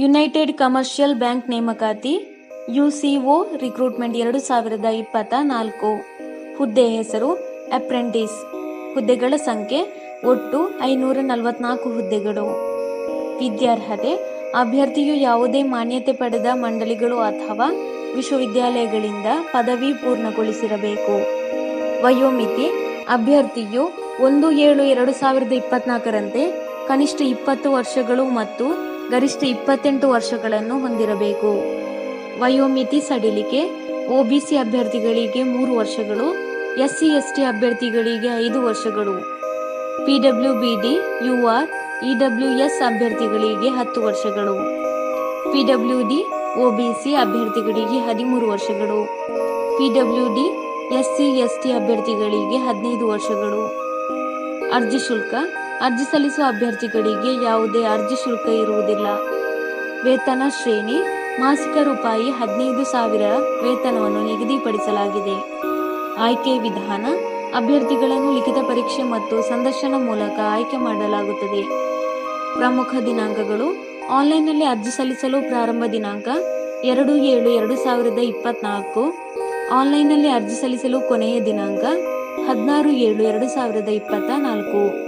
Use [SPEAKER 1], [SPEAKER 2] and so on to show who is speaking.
[SPEAKER 1] United commercial bank ನೇಮಕಾತಿ, ಯುಸಿಒ recruitment ಎರಡು ಸಾವಿರದ ಇಪ್ಪತ್ತ ನಾಲ್ಕು. ಹುದ್ದೆ ಹೆಸರು ಅಪ್ರೆಂಟಿಸ್. ಹುದ್ದೆಗಳ ಸಂಖ್ಯೆ ಒಟ್ಟು ಐನೂರ ನಲವತ್ನಾಲ್ಕು ಹುದ್ದೆಗಳು. ವಿದ್ಯಾರ್ಹತೆ, ಅಭ್ಯರ್ಥಿಯು ಯಾವುದೇ ಮಾನ್ಯತೆ ಪಡೆದ ಮಂಡಳಿಗಳು ಅಥವಾ ವಿಶ್ವವಿದ್ಯಾಲಯಗಳಿಂದ ಪದವಿ ಪೂರ್ಣಗೊಳಿಸಿರಬೇಕು. ವಯೋಮಿತಿ, ಅಭ್ಯರ್ಥಿಯು ಒಂದು ಏಳು ಎರಡು ಸಾವಿರದ ಇಪ್ಪತ್ನಾಲ್ಕರಂತೆ ಕನಿಷ್ಠ ಇಪ್ಪತ್ತು ವರ್ಷಗಳು ಮತ್ತು ಗರಿಷ್ಠ ಇಪ್ಪತ್ತೆಂಟು ವರ್ಷಗಳನ್ನು ಹೊಂದಿರಬೇಕು. ವಯೋಮಿತಿ ಸಡಿಲಿಕೆ ಒಬಿಸಿ ಅಭ್ಯರ್ಥಿಗಳಿಗೆ ಮೂರು ವರ್ಷಗಳು, ಎಸ್ಸಿ, ಎಸ್ಟಿ ಅಭ್ಯರ್ಥಿಗಳಿಗೆ ಐದು ವರ್ಷಗಳು. ಪಿಡಬ್ಲ್ಯೂಬಿಡಿ ಯುಆರ್ ಇಡಬ್ಲ್ಯೂಎಸ್ ಅಭ್ಯರ್ಥಿಗಳಿಗೆ ಹತ್ತು ವರ್ಷಗಳು. ಪಿಡಬ್ಲ್ಯೂಡಿ ಒಬಿಸಿ ಅಭ್ಯರ್ಥಿಗಳಿಗೆ ಹದಿಮೂರು ವರ್ಷಗಳು. ಪಿಡಬ್ಲ್ಯೂಡಿ ಎಸ್ಸಿ, ಎಸ್ಟಿ ಅಭ್ಯರ್ಥಿಗಳಿಗೆ ಹದಿನೈದು ವರ್ಷಗಳು. ಅರ್ಜಿ ಶುಲ್ಕ ಅರ್ಜಿ ಸಲ್ಲಿಸುವ ಅಭ್ಯರ್ಥಿಗಳಿಗೆ ಯಾವುದೇ ಅರ್ಜಿ ಶುಲ್ಕ ಇರುವುದಿಲ್ಲ. ವೇತನ ಶ್ರೇಣಿ, ಮಾಸಿಕ ರೂಪಾಯಿ ಹದಿನೈದು ಸಾವಿರ ವೇತನವನ್ನು ನಿಗದಿಪಡಿಸಲಾಗಿದೆ. ಆಯ್ಕೆ ವಿಧಾನ, ಅಭ್ಯರ್ಥಿಗಳನ್ನು ಲಿಖಿತ ಪರೀಕ್ಷೆ ಮತ್ತು ಸಂದರ್ಶನ ಮೂಲಕ ಆಯ್ಕೆ ಮಾಡಲಾಗುತ್ತದೆ. ಪ್ರಮುಖ ದಿನಾಂಕಗಳು, ಆನ್ಲೈನ್ನಲ್ಲಿ ಅರ್ಜಿ ಸಲ್ಲಿಸಲು ಪ್ರಾರಂಭ ದಿನಾಂಕ ಎರಡು ಏಳು ಎರಡು ಸಾವಿರದ ಇಪ್ಪತ್ನಾಲ್ಕು, ಆನ್ಲೈನ್ನಲ್ಲಿ ಅರ್ಜಿ ಸಲ್ಲಿಸಲು ಕೊನೆಯ ದಿನಾಂಕ ಹದಿನಾರು ಏಳು ಎರಡು ಸಾವಿರದ ಇಪ್ಪತ್ತ ನಾಲ್ಕು